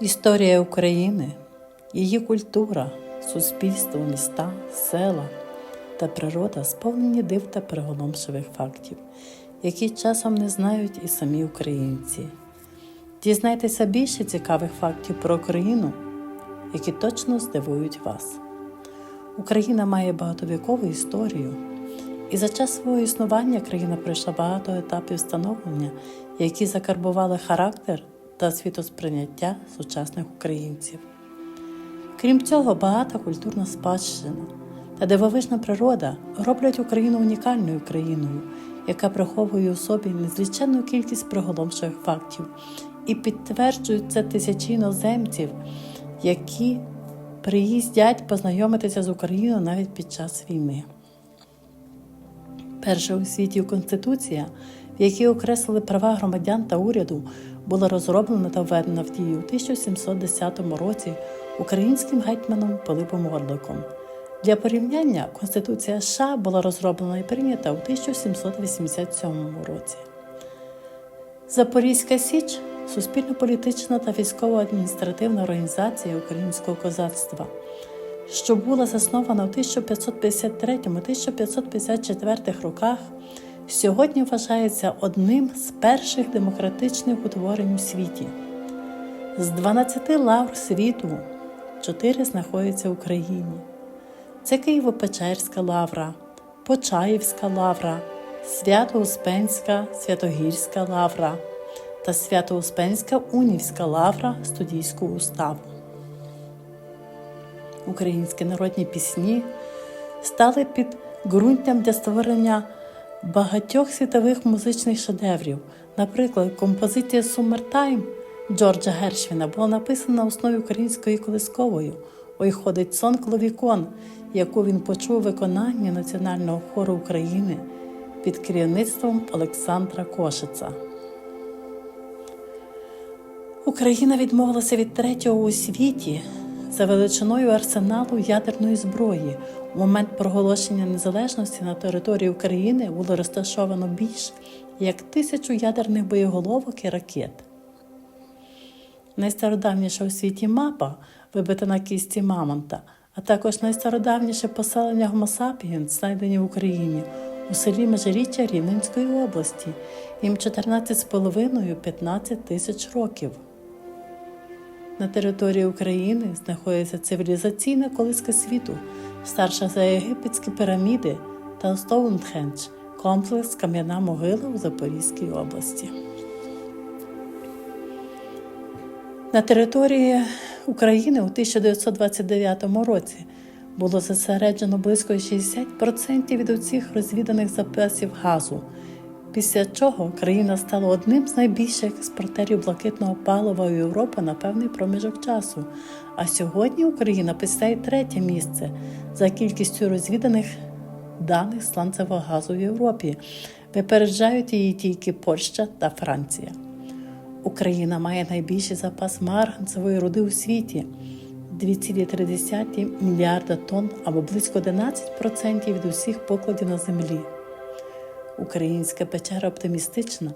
Історія України, її культура, суспільство, міста, села та природа сповнені див та приголомшивих фактів, які часом не знають і самі українці. Дізнайтеся більше цікавих фактів про Україну, які точно здивують вас. Україна має багатовікову історію, і за час свого існування країна пройшла багато етапів становлення, які закарбували характер та світосприйняття сучасних українців. Крім цього, багата культурна спадщина та дивовижна природа роблять Україну унікальною країною, яка приховує у собі незліченну кількість приголомших фактів і підтверджують це тисячі іноземців, які приїздять познайомитися з Україною навіть під час війни. Перша у світі Конституція, в якій окреслили права громадян та уряду, була розроблена та введена в дію у 1710 році українським гетьманом Пилипом Орликом. Для порівняння Конституція США була розроблена і прийнята у 1787 році. Запорізька Січ суспільно-політична та військово-адміністративна організація українського козацтва, що була заснована в 1553-1554 роках, сьогодні вважається одним з перших демократичних утворень у світі. З 12 лавр світу 4 знаходяться в Україні. Це Києво-Печерська лавра, Почаївська лавра, Свято-Успенська, Святогірська лавра та Свято-Успенська Унівська лавра студійського уставу. Українські народні пісні стали під ґрунтям для створення багатьох світових музичних шедеврів. Наприклад, композиція Summertime Джорджа Гершвіна була написана на основі української колискової Ой ходить сон кловікон, яку він почув у виконанні Національного хору України під керівництвом Олександра Кошица. Україна відмовилася від третього у світі за величиною арсеналу ядерної зброї. У момент проголошення незалежності на території України було розташовано більш як тисячу ядерних боєголовок і ракет. Найстародавніша у світі мапа, вибита на кісті Мамонта, а також найстародавніше поселення Homo знайдені в Україні у селі Межиріччя Рівненської області, їм 14,5-15 тисяч років. На території України знаходиться цивілізаційна колиска світу, старша за єгипетські піраміди та Стоунхендж, комплекс Кам'яна могила у Запорізькій області. На території України у 1929 році було зосереджено близько 60% від усіх розвіданих запасів газу, після чого країна стала одним з найбільших експортерів блакитного палива у Європі на певний проміжок часу. А сьогодні Україна посідає третє місце за кількістю розвіданих даних сланцевого газу в Європі. Випереджають її тільки Польща та Франція. Україна має найбільший запас марганцевої руди у світі 2,3 мільярда тонн або близько 11% від усіх покладів на землі. Українська печера оптимістична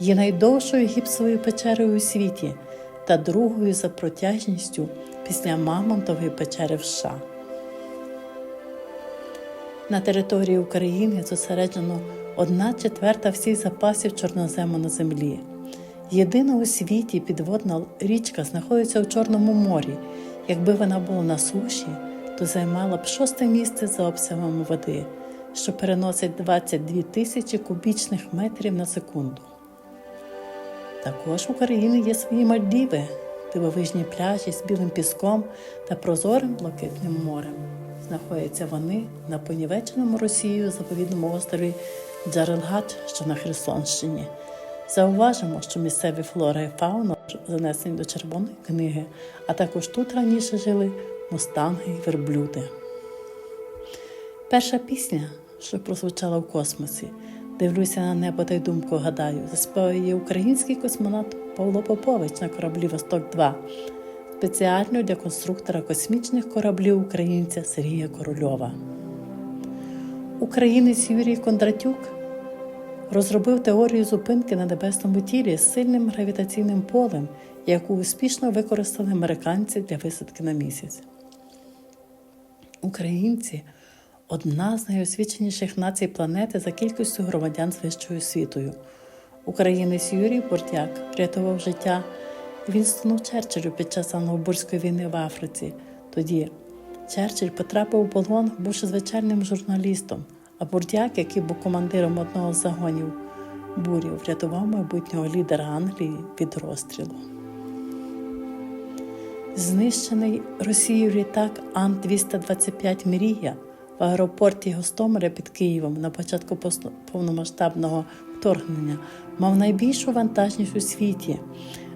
є найдовшою гіпсовою печерою у світі та другою за протяжністю після Мамонтової печери в США. На території України зосереджено одна четверта всіх запасів чорнозему на землі. Єдина у світі підводна річка знаходиться у Чорному морі. Якби вона була на суші, то займала б шосте місце за обсягом води, що переносить 22 тисячі кубічних метрів на секунду. Також в Україні є свої Мальдіви, дивовижні пляжі з білим піском та прозорим блакитним морем. Знаходяться вони на понівеченому Росією заповідному острові Джарелгат, що на Херсонщині. Зауважимо, що місцеві флора і фауна занесені до червоної книги, а також тут раніше жили мустанги і верблюди. Перша пісня, що прозвучала в космосі, дивлюся на небо та й думку гадаю, заспіває український космонавт Павло Попович на кораблі Восток 2 спеціально для конструктора космічних кораблів українця Сергія Корольова. Українець Юрій Кондратюк розробив теорію зупинки на небесному тілі з сильним гравітаційним полем, яку успішно використали американці для висадки на місяць. Українці одна з найосвіченіших націй планети за кількістю громадян з вищою освітою. Українець Юрій Бортяк врятував життя Вінстону Черчиллю під час Англобурської війни в Африці. Тоді Черчилль потрапив у полон, бувши звичайним журналістом, а Бурдяк, який був командиром одного з загонів бурів, врятував майбутнього лідера Англії від розстрілу. Знищений Росією літак Ан-225 Мрія в аеропорті Гостомеля під Києвом на початку повномасштабного вторгнення мав найбільшу вантажність у світі.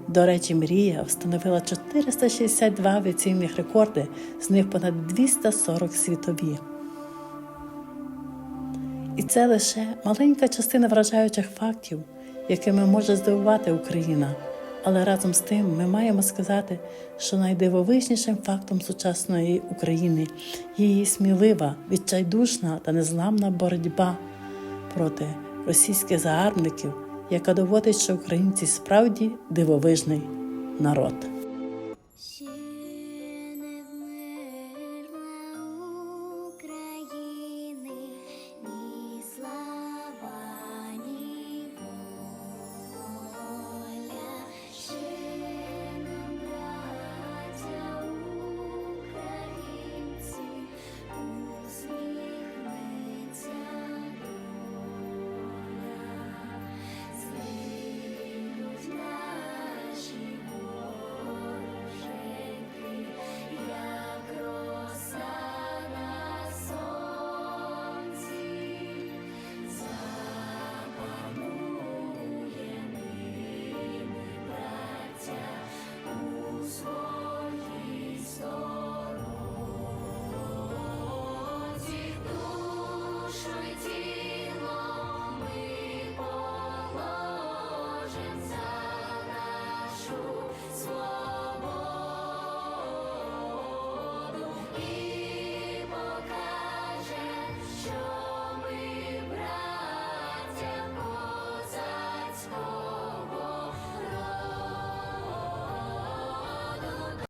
До речі, Мрія встановила 462 авіаційних рекорди, з них понад 240 світові. І це лише маленька частина вражаючих фактів, якими може здивувати Україна. Але разом з тим ми маємо сказати, що найдивовижнішим фактом сучасної України є її смілива, відчайдушна та незламна боротьба проти російських загарбників, яка доводить, що українці справді дивовижний народ.